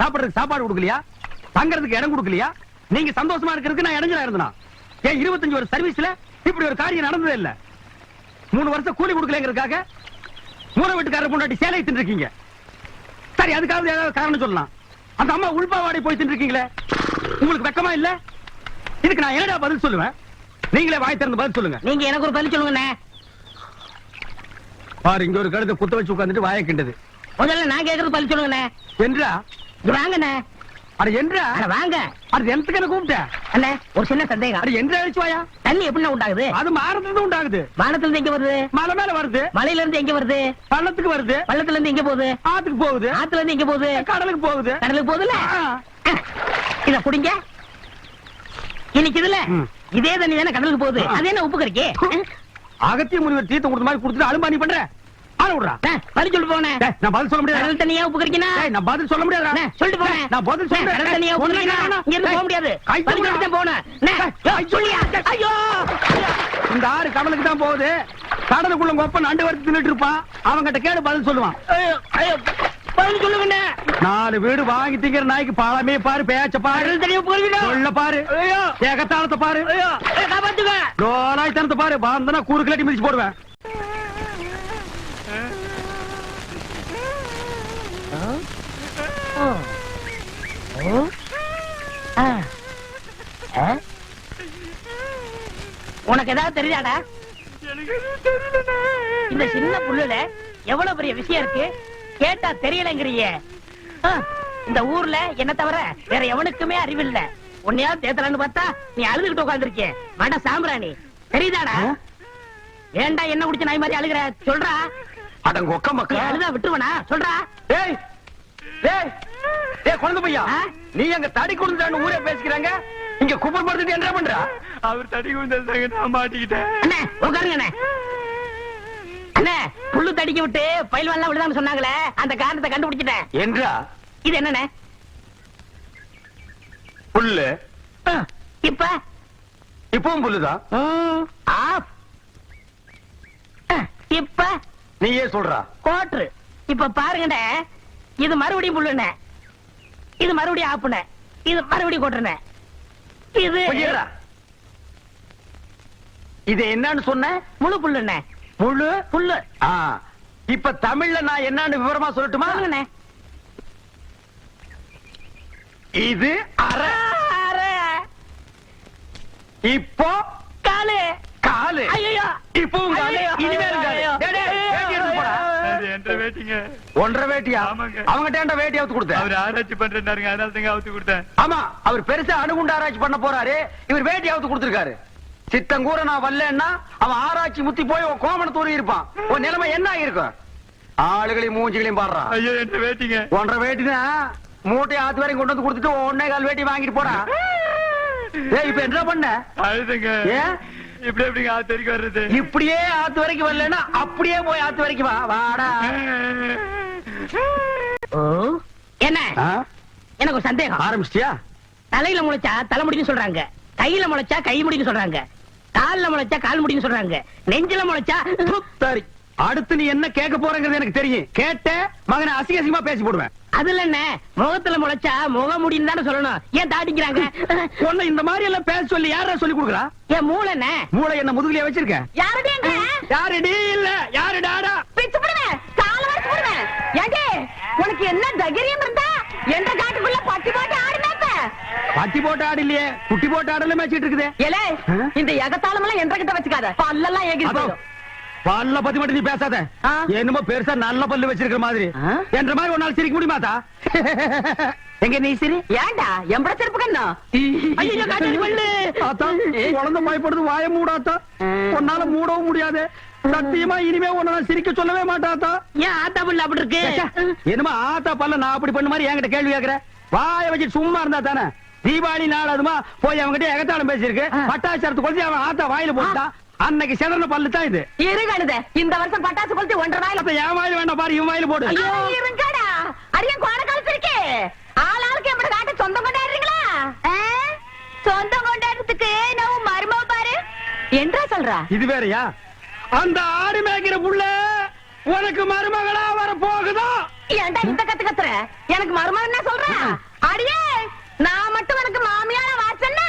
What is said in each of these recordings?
சாப்பிடுறதுக்கு சாப்பாடு கொடுக்கலையா? தங்கறதுக்கு இடம் கொடுக்கலையா? நீங்க சந்தோஷமா இருக்கிறதுக்கு நான் இடைஞ்சலா இருந்தனா? ஏன் இருபத்தஞ்சு ஒரு சர்வீஸ்ல இப்படி ஒரு காரியம் நடந்ததே இல்ல. மூணு வருஷம் கூலி கொடுக்கலங்கிறதுக்காக மூணு வீட்டுக்காரர் பொண்டாட்டி சேலை தின்றுருக்கீங்க சரி அதுக்காவது ஏதாவது காரணம் சொல்லலாம். அந்த அம்மா உள்பாவாடி போய் தின்றுருக்கீங்களே உங்களுக்கு வெக்கமா இல்ல? இதுக்கு நான் என்னடா பதில் சொல்லுவேன்? நீங்களே வாய் திறந்து பதில் சொல்லுங்க. நீங்க எனக்கு ஒரு பதில் சொல்லுங்கண்ணே. பாரு இங்க ஒரு கழுத்தை குத்த வச்சு உட்கார்ந்துட்டு வாயை கிண்டது. முதல்ல நான் கேக்குறது பதில் சொல்லுங்கண்ணே. என்றா? வாங்கண்ணே. அட என்றா? அட வாங்க. அது எனக்கு என்ன கூப்பிட்ட? அண்ணே ஒரு சின்ன சந்தேகம். அட என்றா அழிச்சு வாயா? தண்ணி எப்படிண்ணே உண்டாகுது? அது மாறதுல உண்டாகுது. வானத்துல இருந்து எங்க வருது? மலை மேல வருது. மலையில இருந்து எங்க வருது? பள்ளத்துக்கு வருது. பள்ளத்துல இருந்து எங்க போகுது? ஆத்துக்கு போகுது. ஆத்துல இருந்து எங்க போகுது? கடலுக்கு போகுது. கடலுக்கு போகுதுல. இத புடிங்க. இன்னைக்கு இதுல. இதே தண்ணி தானே கடலுக்கு போகுது. அது என்ன உப்பு கறிக்கு அகத்திய முனிவர் தீர்த்தம் கொடுத்த மாதிரி கொடுத்துட்டு அலும்பா நீ பண்ற. ஆள விடுறா. பதில் சொல்லிட்டு போனேன் நான் பதில் சொல்ல முடியாது? கடல் தண்ணியா உப்பு கறிக்கினா நான் பதில் சொல்ல முடியாது? சொல்லிட்டு போனேன் நான் பதில் சொல்றேன் கடல் தண்ணியா உப்பு கறிக்கினா இங்க இருந்து போக முடியாது. பதில். சொல்லிட்டு தான் போனேன் சொல்லியா? ஐயோ! இந்த ஆறு கடலுக்கு தான் போகுது. கடலுக்குள்ள ஒப்பன் நண்டு வறுத்து தின்னுட்டு இருப்பான். அவன்கிட்ட கேடு பதில் சொல்லுவான். பதில் சொல்லுங்கண்ணே நாலு வீடு வாங்கி திங்கிற நாய்க்கு பாலமே பாரு பேச்ச பாரு. உப்பு கறிக்கினா சொல்ல பாரு. ஏகத்தாளத்தை பாரு. காப்பாத்துங்க லோலாய் தனத்தை பாரு. பாந்தனா கூறு கிளட்டி மிதிச்சு போடுவேன்? உனக்கு ஏதாவது தெரியாதா இந்த சின்ன புல்லுல எவ்வளவு பெரிய விஷயம் இருக்கு? கேட்டா தெரியலங்கிறிய. இந்த ஊர்ல என்ன தவிர வேற எவனுக்குமே அறிவில்ல. உன்னையா தேத்தலான்னு பார்த்தா நீ அழுதுகிட்டு உட்காந்துருக்க மட சாம்பிராணி. தெரியுதாடா? ஆ? ஏன்டா என்ன குடிச்ச நாய் மாதிரி அழுகுற? சொல்றா. அடங்க ஒக்க நீ மக்கா அழுதா விட்டுருவனா? சொல்றா. டேய் டேய் டேய் குழந்தை பையா? நீ அங்க தடி குடுந்தான்னு ஊரே பேசிக்கிறாங்க. இங்க குப்பர் படுத்துட்டு என்ன பண்ற? அவர் தடி குந்தல் நான் மாட்டிக்கிட்டேன். அண்ணே உட்காருங்க அண்ணே. அண்ணே புல்லு தடிக்க விட்டு பயில் எல்லாம் விழுதான்னு சொன்னாங்களே அந்த காரணத்தை கண்டுபிடிச்சிட்டேன். என்றா? இது என்னண்ணே? புல்லு. இப்ப? இப்பவும் புல்லுதான் இப்ப? நீயே சொல்றா. கோட்ரு. இப்ப பாருங்கண்ணே இது மறுபடியும் புல்லுண்ணே. இது மறுபடியும் ஆப்புண்ணே. இது மறுபடியும் கோட்டுண்ணே இது. இது என்னன்னு சொன்ன? முழு புல்லுண்ணே. முழு புல்லு. ஆ, இப்ப தமிழ்ல நான் என்னன்னு விவரமா சொல்லட்டுமா? இது அரை அரை, இப்போ காலு. காலு. வேட்டிங்க? ஒன்றரை வேட்டியா. அவங்கிட்ட வேட்டி அவுத்து கொடுத்த? அவர் ஆராய்ச்சி பண்றாருங்க அதனால அவுத்து கொடுத்தேன். ஆமா அவர் பெருசா அணுகுண்டு ஆராய்ச்சி பண்ண போறாரு. இவர் வேட்டி அவுத்து கொடுத்திருக்காரு. சித்தங்கூர நான் வரலன்னா அவன் ஆராய்ச்சி முத்தி போய் உன் கோமண தூரி இருப்பான். உன் நிலைமை என்ன ஆயிருக்கும் ஆளுகளையும் மூஞ்சிகளையும் பாடுறான் ஐயோ என்ற வேட்டிங்க? ஒன்றரை வேட்டினா மூட்டையை ஆத்து வரையும் கொண்டு வந்து கொடுத்துட்டு ஒன்னே கால் வேட்டி வாங்கிட்டு போடா. ஏய் இப்ப என்ன பண்ண? அழுதுங்க. ஏன்? இப்படி எப்படிங்க ஆத்து வரைக்கும் வர்றது? இப்படியே ஆத்து வரைக்கும் வரலன்னா அப்படியே போய் ஆத்து வரைக்கும் வா. வாடா. என்ன? எனக்கு ஒரு சந்தேகம். ஆரம்பிச்சிட்டியா? தலையில முளைச்சா தலைமுடின்னு சொல்றாங்க. கையில முளைச்சா கை முடின்னு சொல்றாங்க. கால்ல முளைச்சா கால் முடின்னு சொல்றாங்க. நெஞ்சில முளைச்சா சரி அடுத்து நீ என்ன கேட்க போறங்கிறது எனக்கு தெரியும். கேட்ட மகனை அசிங்க அசிங்கமா பேசி போடுவேன். அதுல என்ன? முகத்துல முளைச்சா முக முடின்னு தானே சொல்லணும். ஏன் தாடிக்கிறாங்க? உன்னை இந்த மாதிரி எல்லாம் பேச சொல்லி யாரா சொல்லி கொடுக்குறா? ஏன் மூளை என்ன? மூளை என்ன முதுகுலயே வச்சிருக்க? யாருடைய யாரு டி இல்ல. யாரு டாடா உனக்கு என்ன தைரியம் இருந்தா? எந்த காட்டுக்குள்ள பட்டி பட்டி போட்ட ஆடு இல்லையே குட்டி போட்ட ஆடல மேய்ச்சிட்டு இருக்குது. ஏலே? இந்த எகத்தாளம் எல்லாம் என்ற கிட்ட வச்சுக்காத. பல்லெல்லாம் ஏகி போயிடும். பல்ல பத்தி மட்டும் நீ பேசாத. என்னமோ பெருசா நல்ல பல்லு வச்சிருக்கிற மாதிரி? என்ற மாதிரி ஒரு நாள் சிரிக்க முடியுமாதா எங்க நீ சிரி? ஏண்டா? எம்பட செருப்பு கண்ணா? ஐயோ காட்டு பல்லு. ஆத்தா குழந்தை பயப்படுது வாய மூடாத்தா உன்னால மூடவும் முடியாது. சத்தியமா இனிமே உன்னை நான் சிரிக்க சொல்லவே மாட்டாத்தா ஏன் ஆத்தா பல்லு அப்படி இருக்கு? என்னமா ஆத்தா பல்ல நான் அப்படி பண்ண மாதிரி என்கிட்ட கேள்வி கேக்குற? வாய வச்சு சும்மா இருந்தா தானே? தீபாவளி நாள் அதுமா போய் அவன்கிட்ட எகத்தாளம் பேசியிருக்கு. பட்டாசரத்து கொளுத்தி அவன் ஆத்தா வாயில போட்டான் அன்னைக்கு செதறன பல்லு தான் இது. இருகழுத இந்த வருஷம் பட்டாசு கொளுத்தி ஒன்றரை நாயில அப்ப என் வாயில வேண்டாம் பாரு இவன் வாயில போடு. இருங்கடா. அரியன் கோண காலத்து இருக்கே ஆள் ஆளுக்கு எம்பட காட்ட சொந்தம் கொண்டாடுறீங்களா? சொந்தம் கொண்டாடுறதுக்கு நான் மரும பாரு. என்றா சொல்றா? இது வேறயா? அந்த ஆடு மேய்க்கிற புள்ள உனக்கு மருமகளா வர போகுதோ? ஏன்டா இந்த கத்து கத்துற? எனக்கு மருமகன் என்ன சொல்ற? அடியே நான் மட்டும் எனக்கு மாமியார வாச்சன்னா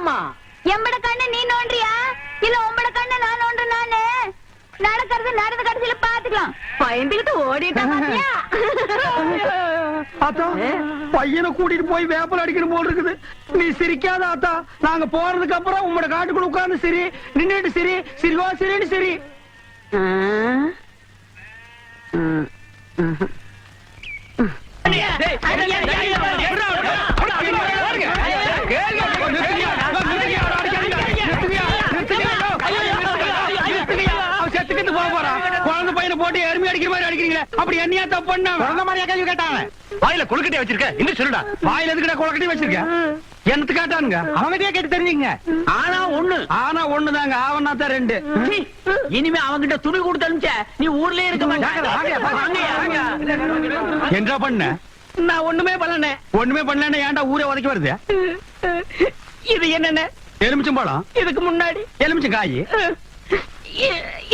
நடந்த கடைசியில பாத்துக்கலாம். பயந்துகிட்டு ஓடிட்டா ஆத்தா பையனை கூட்டிட்டு போய் வேப்பல் அடிக்கணும் போல் இருக்குது. நீ சிரிக்காத ஆத்தா. நாங்க போறதுக்கு அப்புறம் உங்களோட காட்டுக்குள்ள உட்கார்ந்து சரி. நின்னுட்டு சரி. சிரிவா சரின்னு சரி செத்துக்கிட்டு போக போறான் குழந்தை பையனை போட்டு எருமை அடிக்கிற மாதிரி அடிக்கிறீங்களே அப்படி என்னையா தப்பு பண்ண. குழந்தை மாதிரியா கேள்வி கேட்டாங்க வாயில கொழுக்கட்டை வச்சிருக்க. இன்னும் சொல்லுடா. வாயில எதுக்குடா கொழுக்கட்டை வச்சிருக்க? கேட்டானுங்க? கேட்டு தெரிஞ்சுங்க ஆனா ஒண்ணு. ஆனா ஒண்ணுதாங்க. ஆவனா தான் ரெண்டு. இனிமே அவங்கிட்ட துணி கொடுத்து அனுப்பிச்ச நீ ஊர்லயே இருக்க என்ன பண்ண? நான் ஒண்ணுமே பண்ணல. ஒண்ணுமே பண்ணலன்னா ஏன்டா ஊரே உதைக்க வருது? இது என்னென்ன? எலுமிச்சம் பழம். இதுக்கு முன்னாடி. எலுமிச்சம் காய்.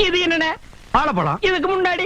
இது என்னென்ன? வாழைப்பழம். இதுக்கு முன்னாடி.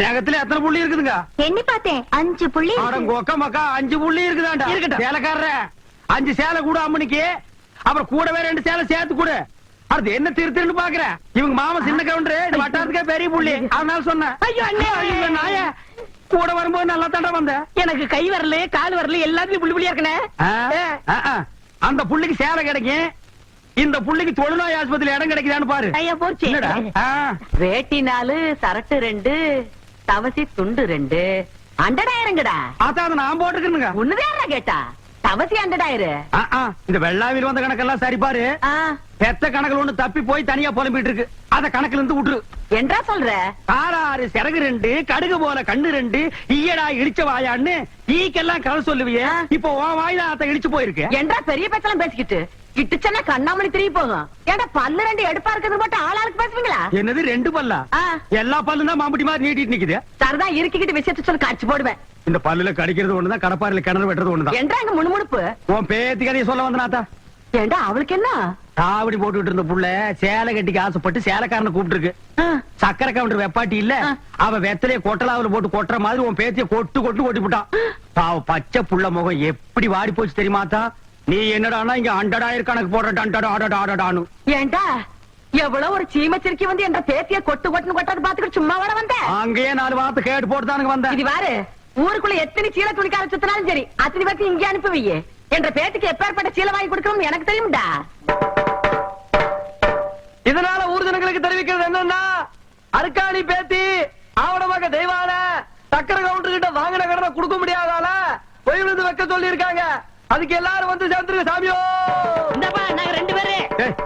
நகத்துல எத்தனை புள்ளி இருக்குதுங்க? எண்ணி பார்த்தேன் அஞ்சு புள்ளி இருக்கு. ஆடங்கோக்க மக்கா அஞ்சு புள்ளி இருக்குதாண்டா? இருக்கட்டும். சேலைக்காரர அஞ்சு சேலை கூட அம்மனிக்கு அப்புறம் கூடவே ரெண்டு சேலை சேர்த்து கூட. அடுத்து என்ன திரு திருன்னு பாக்குற இவங்க மாமா சின்ன கவுண்டரு வட்டாரத்துக்கே பெரிய புள்ளி. அதனால சொன்னேன். ஐயோ, அண்ணே. ஐயோ, நாயே. கூட வரும்போது நல்லா தாண்டா வந்த. எனக்கு கை வரல கால் வரல எல்லாத்துலயும் புள்ளி புள்ளியா இருக்கனே அந்த புள்ளிக்கு சேலை கிடைக்கும். இந்த புள்ளிக்கு தொழுநோய் ஆஸ்பத்திரி இடம் கிடைக்குதான்னு பாரு. வேட்டி நாலு சரட்டு ரெண்டு. தவசி துண்டு ரெண்டு. அண்டடாயிரங்கடா அதான் அதை நான் போட்டுக்கணுங்க ஒண்ணுதான் கேட்டா. தவசி அண்டடாயிரு இந்த வெள்ளாவில் வந்த கணக்கெல்லாம் சரி பாரு. பெத்த கணக்குல ஒண்ணு தப்பி போய் தனியா புலம்பிட்டு இருக்கு. அத கணக்குல இருந்து விட்டுரு. என்றா சொல்ற? ஆறாறு சிறகு ரெண்டு கடுகு போல கண்ணு ரெண்டு ஈயடா இடிச்ச வாயான்னு ஈக்கெல்லாம் கதை சொல்லுவியே. இப்போ உன் வாயில அத இடிச்சு போயிருக்கு. என்றா பெரிய பேச்செல்லாம் பேசிக்கிட்டு. கிட்டுச்சன்னா கண்ணாமணி திரும்பி போகும். ஏன்டா பல்லு ரெண்டு எடுப்பா இருக்கிறது மட்டும் ஆளாளுக்கு பேசுவீங்களா? என்னது ரெண்டு பல்லா. எல்லா பல்லும் தான் மாம்பட்டி மாதிரி நீட்டிட்டு நிக்குது. சரிதான் இருக்கிக்கிட்டு விஷயத்த சொல்லி போடுவேன். இந்த பல்லுல கடிக்கிறது ஒண்ணுதான் கடப்பாறையில கிணறு வெட்டுறது ஒண்ணுதான். முணுமுணுப்பு? உன் பேத்தி கதையை சொல்ல வந்தனாத்தா ஏண்டா அவளுக்கு என்ன? காவடி போட்டுட்டு இருந்த புள்ள சேலை கட்டிக்கு ஆசைப்பட்டு சேலைக்காரனை கூப்பிட்டு சக்கரை கவுண்டர் வெப்பாட்டி இல்ல. ஆ. அவ வெத்தலைய கொட்டலாவுல போட்டு கொட்டுற மாதிரி உன் பேத்திய கொட்டு கொட்டு கொட்டி விட்டான் பாவ பச்சை புள்ள முகம் எப்படி வாடி போச்சு தெரியுமாத்தா நீ என்னடானா இங்க அண்டடாயிரம் கணக்கு போடுற டண்டடா அடடா அடடான்னு ஏண்டா? எவ்வளவு ஒரு சீமச்சிருக்கி வந்து என்ற பேத்திய கொட்டு கொட்டுன்னு கொட்டாது பாத்துக்கிட்டு சும்மா வர வந்த? அங்கேயே நாலு வார்த்தை கேட்டு போட்டுதானுங்க வந்தேன் இது பாரு ஊருக்குள்ள எத்தனை சீல துணிக்கார சுத்தினாலும் சரி அத்தனை பேருக்கு இங்கே அனுப்பி வையே என்ற பேத்துக்கு எப்பேற்பட்ட சீலை வாங்கி கொடுக்கணும் எனக்கு தெரியும்டா. இதனால ஊர் ஜனங்களுக்கு தெரிவிக்கிறது என்னன்னா அருக்காணி பேத்தி ஆவணமாக தெய்வான சக்கரை கவுண்டர் கிட்ட வாங்கின கடனை கொடுக்க முடியாதால பொய் விழுந்து வைக்க சொல்லி இருக்காங்க அதுக்கு எல்லாரும் வந்து சேர்ந்துருங்க சாமியோ! இந்தப்பா நாங்க ரெண்டு பேரு.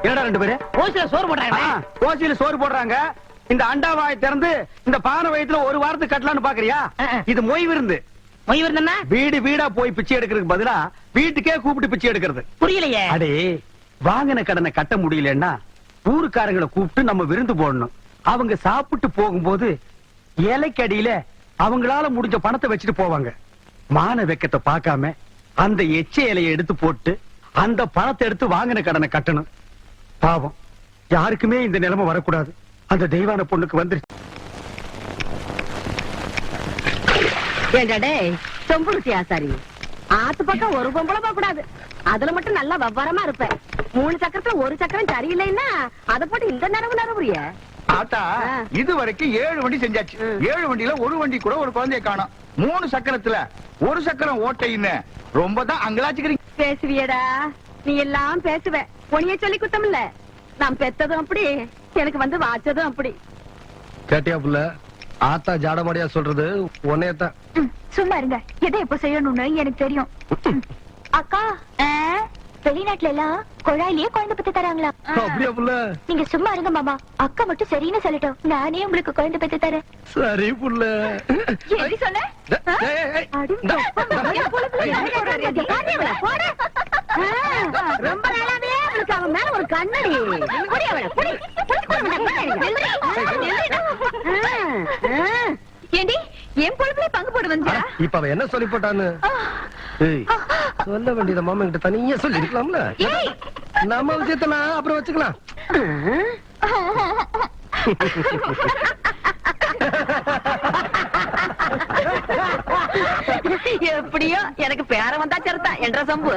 என்னடா ரெண்டு பேரு? ஓசில சோறு போட்டாங்க ஆ, ஓசியில சோறு போடுறாங்க. இந்த அண்டாவாயை திறந்து இந்த பானை வயித்துல ஒரு வாரத்துக்கு கட்டலாம்னு பாக்குறியா. இது மொய் விருந்து. மொய் விருந்தா வீடு வீடா போய் பிச்சை எடுக்கிறதுக்கு பதிலா வீட்டுக்கே கூப்பிட்டு பிச்சை எடுக்கிறது. புரியலையே. அடே வாங்கின கடனை கட்ட முடியலன்னா ஊருக்காரங்களை கூப்பிட்டு நம்ம விருந்து போடணும். அவங்க சாப்பிட்டு போகும்போது இலைக்கடியில அவங்களால முடிஞ்ச பணத்தை வச்சுட்டு போவாங்க. மான வெக்கத்தை பார்க்காம அந்த எச்ச இலையை எடுத்து போட்டு அந்த பணத்தை எடுத்து வாங்கின கடனை கட்டணும். பாவம். யாருக்குமே இந்த நிலைமை வரக்கூடாது. அந்த தெய்வான பொண்ணுக்கு வந்துருச்சு. ஏண்டா டேய் சொம்புருத்தி ஆசாரி. ஆத்து பக்கம் ஒரு பொம்பளை போக கூடாது. அதுல மட்டும் நல்லா வவ்வாரமா இருப்ப. மூணு சக்கரத்துல ஒரு சக்கரம் சரியில்லைன்னா அத போட்டு இந்த நிறவு நிறவுறிய ஆத்தா. இது வரைக்கும் ஏழு வண்டி செஞ்சாச்சு. ஏழு வண்டியில ஒரு வண்டி கூட ஒரு குழந்தைய காணோம். மூணு சக்கரத்துல ஒரு சக்கரம் ஓட்டைன்னு ரொம்ப தான் அங்கலாச்சுக்கிறீங்க பேசுவியடா. நீ எல்லாம் பேசுவ. உனிய சொல்லி குத்தம் இல்ல நான் பெத்ததும் அப்படி எனக்கு வந்து வாச்சதும் அப்படி. கேட்டியா புள்ள? ஆத்தா ஜாடமாடியா சொல்றது உன்னையத்தான். சும்மா இருங்க. எதை எப்ப செய்யணும்னு எனக்கு தெரியும். அக்கா வெளிநாட்டுல எல்லாம் குழாயிலேயே குழந்தை பத்து தராங்களா? நீங்க சும்மா இருங்க மாமா. அக்கா மட்டும் சரின்னு சொல்லட்டும். நானே உங்களுக்கு குழந்தை பெத்து தரேன். சரி புள்ள. எப்படி சொன்ன டேய், ஏய், ஏய், அடி இந்தா, அப்பா, இந்தா. என் பொழுதுல யாரு போடுறது? அது பாரு அவளை, போடு. ஆ, ரொம்ப நாளாவே அவளுக்கு அவன் மேல ஒரு கண்ணடி. புடி அவளை, புடி. ஏண்டி என் பொழுதுல பங்கு போடு அட, வந்தியா இப்ப அவ என்ன சொல்லி போட்டான்னு? சொல்ல வேண்டியத மாமா கிட்ட தனியா சொல்லி இருக்கலாம்ல. நம்ம விஷயத்த நான் அப்புறம் வச்சுக்கலாம். எப்படியோ எனக்கு பேர வந்தா சரிதான் என்ற சம்பு.